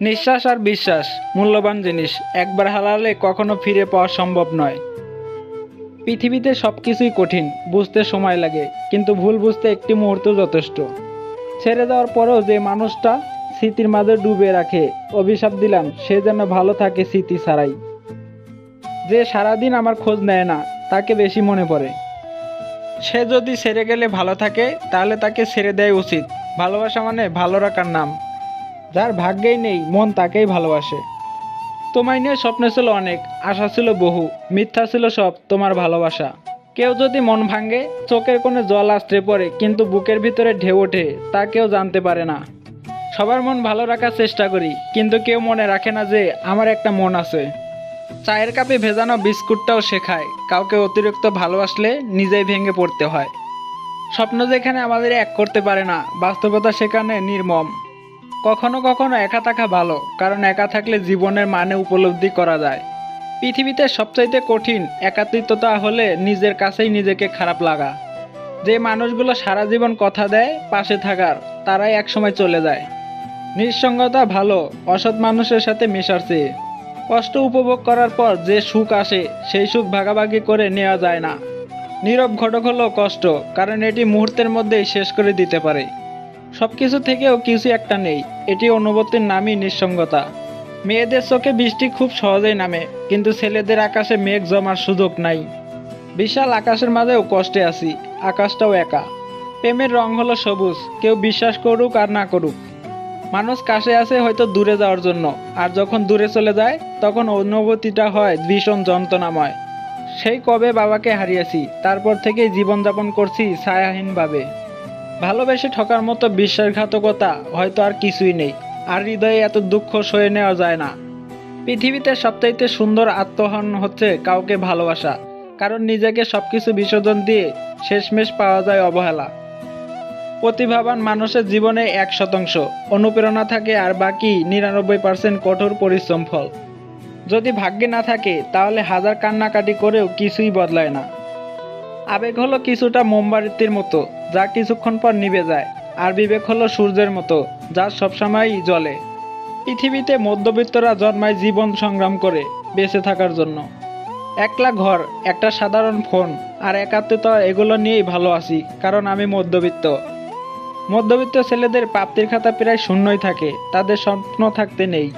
নিঃশ্বাস আর বিশ্বাস, মূল্যবান জিনিস, একবার হারালে কখনো ফিরে পাওয়া সম্ভব নয়। পৃথিবীতে সব কিছুই কঠিন, বুঝতে সময় লাগে, কিন্তু ভুল বুঝতে একটি মুহূর্ত যথেষ্ট। ছেড়ে যাওয়ার পরেও যে মানুষটা স্মৃতির মাঝে ডুবে রাখে, অভিশাপ দিলাম, সে যেন ভালো থাকে স্মৃতি ছাড়াই। যে সারাদিন আমার খোঁজ নেয় না, তাকে বেশি মনে পড়ে। সে যদি ছেড়ে গেলে ভালো থাকে, তাহলে তাকে ছেড়ে দেয় উচিত। ভালোবাসা মানে ভালো রাখার নাম। যার ভাগ্যেই নেই, মন তাকেই ভালোবাসে। তোমায় নিয়ে স্বপ্ন ছিল অনেক, আশা ছিল বহু, মিথ্যা ছিল সব, তোমার ভালোবাসা। কেউ যদি মন ভাঙে, চোখের কোণে জল আসতে পড়ে, কিন্তু বুকের ভিতরে ঢেউ ওঠে, তা কেউ জানতে পারে না। সবার মন ভালো রাখার চেষ্টা করি, কিন্তু কেউ মনে রাখে না যে, আমার একটা মন আছে। চায়ের কাপে ভেজানো বিস্কুটটাও শেখায়, কাউকে অতিরিক্ত ভালোবাসলে নিজেই ভেঙে পড়তে হয়। স্বপ্ন যেখানে আমাদের এক করতে পারে না, বাস্তবতা সেখানে নির্মম। কখনো কখনো একা থাকা ভালো, কারণ একা থাকলে জীবনের মানে উপলব্ধি করা যায়। পৃথিবীতে সবচাইতে কঠিন একাত্মিত্বতা হলে নিজের কাছেই নিজেকে খারাপ লাগা। যে মানুষগুলো সারা জীবন কথা দেয়, পাশে থাকার, তারাই একসময় চলে যায়। নিঃসঙ্গতা ভালো, অসৎ মানুষের সাথে মেশার চেয়ে। কষ্ট উপভোগ করার পর যে সুখ আসে, সেই সুখ ভাগাভাগি করে নেওয়া যায় না। নীরব ঘটক হলো কষ্ট, কারণ এটি মুহূর্তের মধ্যেই শেষ করে দিতে পারে। সব কিছু থেকেও কিছু একটা নেই। এটি অনুভূতির নামই নিঃসঙ্গতা। মেয়েদের চোখে বৃষ্টি খুব সহজেই নামে, কিন্তু ছেলেদের আকাশে মেঘ জমার সুযোগ নাই। বিশাল আকাশের মাঝেও কষ্টে আছি, আকাশটাও একা। প্রেমের রং হলো সবুজ, কেউ বিশ্বাস করুক আর না করুক। মানুষ কাছে আসে হয়তো দূরে যাওয়ার জন্য, আর যখন দূরে চলে যায়, তখন অনুভূতিটা হয় ভীষণ যন্ত্রণাময়। সেই কবে বাবাকে হারিয়েছি, তারপর থেকেই জীবনযাপন করছি ছায়াহীনভাবে। ভালোবেসে ঠকার মতো বিশ্বাসঘাতকতা হয়তো আর কিছুই নেই। আর হৃদয়ে এত দুঃখ সয়ে নেওয়া যায় না। পৃথিবীতে সবচাইতে সুন্দর আত্মহন হচ্ছে কাউকে ভালোবাসা, কারণ নিজেকে সবকিছু বিসর্জন দিয়ে শেষমেশ পাওয়া যায় অবহেলা। প্রতিভাবান মানুষের জীবনে এক শতাংশ, অনুপ্রেরণা থাকে আর বাকি নিরানব্বই পার্সেন্ট কঠোর পরিশ্রম ফল। যদি ভাগ্যে না থাকে, তাহলে হাজার কান্নাকাটি করেও কিছুই বদলায় না। আবেগ হলো কিছুটা মোমবাতির মতো, যা কিছুক্ষণ পর নিভে যায়, আর বিবেক হলো সূর্যের মতো, যা সবসময়ই জ্বলে। পৃথিবীতে মধ্যবিত্তরা জন্মায় জীবন সংগ্রাম করে, বেঁচে থাকার জন্য। একলা ঘর, একটা সাধারণ ফোন, আর একাত্মতা, এগুলো নিয়েই ভালো আছি, কারণ আমি মধ্যবিত্ত। মধ্যবিত্ত ছেলেদের প্রাপ্তির খাতা প্রায় শূন্যই থাকে, তাদের স্বপ্ন থাকতে নেই।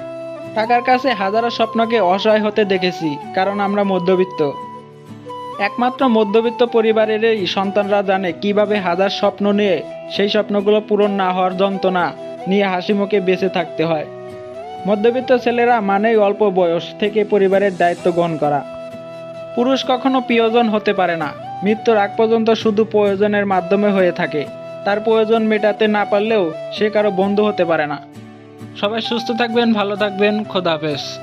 টাকার কাছে হাজারো স্বপ্নকে অসহায় হতে দেখেছি, কারণ আমরা মধ্যবিত্ত। একমাত্র মধ্যবিত্ত পরিবারেরই সন্তানরা জানে কীভাবে হাজার স্বপ্ন নিয়ে সেই স্বপ্নগুলো পূরণ না হওয়ার যন্ত্রণা নিয়ে হাসি মুখে বেঁচে থাকতে হয়। মধ্যবিত্ত ছেলেরা মানেই অল্প বয়স থেকে পরিবারের দায়িত্ব গ্রহণ করা। পুরুষ কখনো প্রিয়জন হতে পারে না। মৃত্যুর আগ পর্যন্ত শুধু প্রয়োজনের মাধ্যমে হয়ে থাকে। তার প্রয়োজন মেটাতে না পারলেও সে কারও বন্ধু হতে পারে না। সবাই সুস্থ থাকবেন, ভালো থাকবেন খোদাহাফেজ